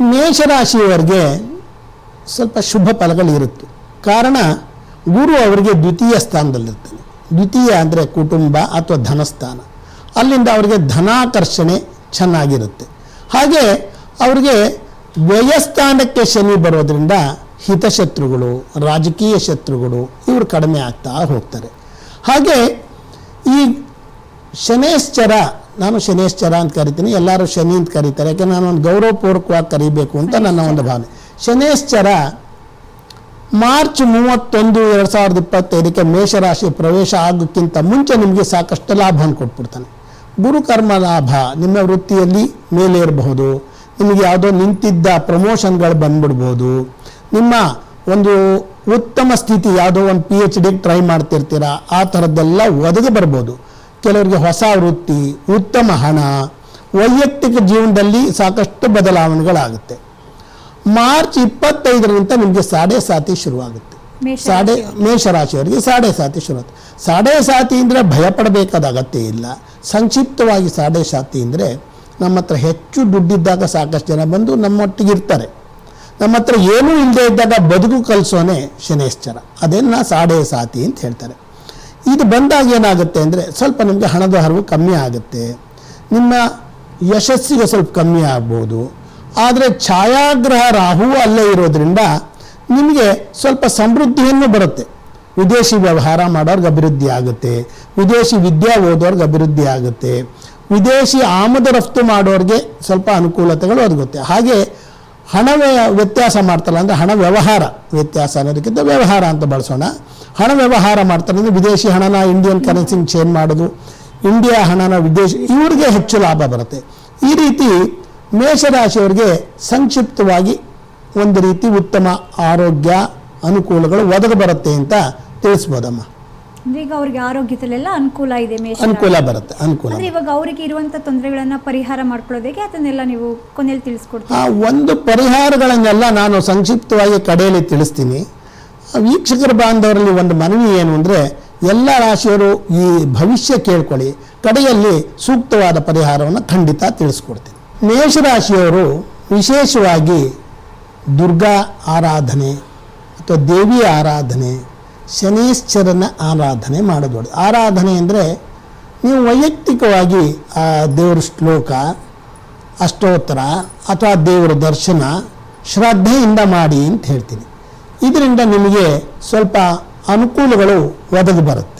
ಮೇಷರಾಶಿಯವರಿಗೆ ಸ್ವಲ್ಪ ಶುಭ ಫಲಗಳಿರುತ್ತೆ. ಕಾರಣ, ಗುರು ಅವರಿಗೆ ದ್ವಿತೀಯ ಸ್ಥಾನದಲ್ಲಿರ್ತಾನೆ. ದ್ವಿತೀಯ ಅಂದರೆ ಕುಟುಂಬ ಅಥವಾ ಧನಸ್ಥಾನ. ಅಲ್ಲಿಂದ ಅವರಿಗೆ ಧನಾಕರ್ಷಣೆ ಚೆನ್ನಾಗಿರುತ್ತೆ. ಹಾಗೆ ಅವರಿಗೆ ವ್ಯಯಸ್ಥಾನಕ್ಕೆ ಶನಿ ಬರೋದ್ರಿಂದ ಹಿತಶತ್ರುಗಳು, ರಾಜಕೀಯ ಶತ್ರುಗಳು ಇವರು ಕಡಿಮೆ ಆಗ್ತಾ ಹೋಗ್ತಾರೆ. ಹಾಗೆ ಈ ಶನೇಶ್ಚರ ನಾನು ಶನೇಶ್ಚರ ಅಂತ ಕರಿತೀನಿ ಎಲ್ಲರೂ ಶನಿ ಅಂತ ಕರೀತಾರೆ. ಯಾಕೆ ನಾನು ಒಂದು ಗೌರವಪೂರ್ವಕವಾಗಿ ಕರಿಬೇಕು ಅಂತ ನನ್ನ ಒಂದು ಭಾವನೆ. ಶನೇಶ್ಚರ ಮಾರ್ಚ್ ಮೂವತ್ತೊಂದು ಎರಡು ಸಾವಿರದ ಇಪ್ಪತ್ತೈದಕ್ಕೆ ಮೇಷರಾಶಿ ಪ್ರವೇಶ ಆಗೋಕ್ಕಿಂತ ಮುಂಚೆ ನಿಮಗೆ ಸಾಕಷ್ಟು ಲಾಭವನ್ನು ಕೊಟ್ಬಿಡ್ತಾನೆ. ಗುರುಕರ್ಮ ಲಾಭ ನಿಮ್ಮ ವೃತ್ತಿಯಲ್ಲಿ ಮೇಲೇರಬಹುದು ನಿಮಗೆ ಯಾವುದೋ ನಿಂತಿದ್ದ ಪ್ರಮೋಷನ್ಗಳು ಬಂದ್ಬಿಡ್ಬೋದು. ನಿಮ್ಮ ಒಂದು ಉತ್ತಮ ಸ್ಥಿತಿ ಯಾವುದೋ ಒಂದು ಪಿ ಎಚ್ ಡಿಗೆ ಟ್ರೈ ಮಾಡ್ತಿರ್ತೀರಾ ಆ ಥರದ್ದೆಲ್ಲ ಒದಗಿ ಬರ್ಬೋದು. ಕೆಲವರಿಗೆ ಹೊಸ ವೃತ್ತಿ ಉತ್ತಮ ಹಣ ವೈಯಕ್ತಿಕ ಜೀವನದಲ್ಲಿ ಸಾಕಷ್ಟು ಬದಲಾವಣೆಗಳಾಗುತ್ತೆ. ಮಾರ್ಚ್ ಇಪ್ಪತ್ತೈದರಿಂದ ನಿಮಗೆ ಸಾಡೆ ಸಾತಿ ಶುರುವಾಗುತ್ತೆ. ಸಾಡೆ ಮೇಷರಾಶಿಯವರಿಗೆ ಸಾಡೆ ಸಾತಿ ಶುರುವಾಗುತ್ತೆ. ಸಾಡೆ ಸಾತಿ ಅಂದರೆ ಭಯಪಡಬೇಕಾದ ಅಗತ್ಯ ಇಲ್ಲ. ಸಂಕ್ಷಿಪ್ತವಾಗಿ ಸಾಡೆ ಸಾತಿ ಅಂದರೆ ನಮ್ಮ ಹತ್ರ ಹೆಚ್ಚು ದುಡ್ಡಿದ್ದಾಗ ಸಾಕಷ್ಟು ಜನ ಬಂದು ನಮ್ಮೊಟ್ಟಿಗೆ ಇರ್ತಾರೆ. ನಮ್ಮ ಹತ್ರ ಏನೂ ಇಲ್ಲದೆ ಇದ್ದಾಗ ಬದುಕು ಕಲಿಸೋನೆ ಶನೇಶ್ಚರ ಅದನ್ನು ಸಾಡೆ ಸಾತಿ ಅಂತ ಹೇಳ್ತಾರೆ. ಇದು ಬಂದಾಗ ಏನಾಗುತ್ತೆ ಅಂದರೆ ಸ್ವಲ್ಪ ನಿಮಗೆ ಹಣದ ಹರಿವು ಕಮ್ಮಿ ಆಗುತ್ತೆ. ನಿಮ್ಮ ಯಶಸ್ಸಿಗೆ ಸ್ವಲ್ಪ ಕಮ್ಮಿ ಆಗ್ಬೋದು. ಆದರೆ ಛಾಯಾಗ್ರಹ ರಾಹು ಅಲ್ಲೇ ಇರೋದ್ರಿಂದ ನಿಮಗೆ ಸ್ವಲ್ಪ ಸಮೃದ್ಧಿಯನ್ನು ಬರುತ್ತೆ. ವಿದೇಶಿ ವ್ಯವಹಾರ ಮಾಡೋರ್ಗೆ ಅಭಿವೃದ್ಧಿ ಆಗುತ್ತೆ. ವಿದೇಶಿ ವಿದ್ಯೆ ಓದೋರ್ಗೆ ಅಭಿವೃದ್ಧಿ ಆಗುತ್ತೆ. ವಿದೇಶಿ ಆಮದು ರಫ್ತು ಮಾಡೋರಿಗೆ ಸ್ವಲ್ಪ ಅನುಕೂಲತೆಗಳು ಒದಗುತ್ತೆ. ಹಾಗೆ ಹಣ ವ್ಯತ್ಯಾಸ ಮಾಡ್ತಾರಲ್ಲ, ಅಂದರೆ ಹಣ ವ್ಯವಹಾರ ವ್ಯತ್ಯಾಸ ಅನ್ನೋದಕ್ಕಿಂತ ವ್ಯವಹಾರ ಅಂತ ಬಳಸೋಣ. ಹಣ ವ್ಯವಹಾರ ಮಾಡ್ತಾರೆ, ಅಂದರೆ ವಿದೇಶಿ ಹಣನ ಇಂಡಿಯನ್ ಕರೆನ್ಸಿಗೆ ಚೇಂಜ್ ಮಾಡೋದು ಇಂಡಿಯಾ ಹಣನ ವಿದೇಶಿ, ಇವ್ರಿಗೆ ಹೆಚ್ಚು ಲಾಭ ಬರುತ್ತೆ. ಈ ರೀತಿ ಮೇಷರಾಶಿಯವರಿಗೆ ಸಂಕ್ಷಿಪ್ತವಾಗಿ ಒಂದು ರೀತಿ ಉತ್ತಮ ಆರೋಗ್ಯ ಅನುಕೂಲಗಳು ಒದಗಿ ಬರುತ್ತೆ ಅಂತ ತಿಳಿಸ್ಬೋದಮ್ಮ. ಅಂದ್ರೆ ಈಗ ಅವ್ರಿಗೆ ಆರೋಗ್ಯದಲ್ಲೆಲ್ಲ ಅನುಕೂಲ ಇದೆ ಮೇಷ ಅನುಕೂಲ ಬರುತ್ತೆ ಅನುಕೂಲ ಅಂದ್ರೆ ಇವಾಗ ಅವರಿಗೆ ಇರುವಂತ ತೊಂದರೆಗಳನ್ನ ಪರಿಹಾರ ಮಾಡ್ಕೊಳ್ಳೋದಕ್ಕೆ ಅದನ್ನೆಲ್ಲ ನೀವು ಕೊನೆಯಲ್ಲಿ ತಿಳಿಸ್ಕೊಡ್ತೀವಿ ಆ ಒಂದು ಪರಿಹಾರಗಳನ್ನೆಲ್ಲ ನಾನು ಸಂಕ್ಷಿಪ್ತವಾಗಿ ಕಡೆಯಲ್ಲಿ ತಿಳಿಸ್ತೀನಿ. ವೀಕ್ಷಕರ ಬಾಂಧವರಲ್ಲಿ ಒಂದು ಮನವಿ ಏನು ಅಂದರೆ ಎಲ್ಲ ರಾಶಿಯವರು ಈ ಭವಿಷ್ಯ ಕೇಳ್ಕೊಳ್ಳಿ ಕಡೆಯಲ್ಲಿ ಸೂಕ್ತವಾದ ಪರಿಹಾರವನ್ನು ಖಂಡಿತ ತಿಳಿಸ್ಕೊಡ್ತೀನಿ. ಮೇಷರಾಶಿಯವರು ವಿಶೇಷವಾಗಿ ದುರ್ಗಾ ಆರಾಧನೆ ಅಥವಾ ದೇವಿಯ ಆರಾಧನೆ ಶನೀಶ್ವರನ ಆರಾಧನೆ ಮಾಡೋದು ಆರಾಧನೆ ಅಂದರೆ ನೀವು ವೈಯಕ್ತಿಕವಾಗಿ, ಆ, ದೇವ್ರ ಶ್ಲೋಕ, ಅಷ್ಟೋತ್ತರ ಅಥವಾ ದೇವರ ದರ್ಶನ ಶ್ರದ್ಧೆಯಿಂದ ಮಾಡಿ ಅಂತ ಹೇಳ್ತೀನಿ. ಇದರಿಂದ ನಿಮಗೆ ಸ್ವಲ್ಪ ಅನುಕೂಲಗಳು ಒದಗಿ ಬರುತ್ತೆ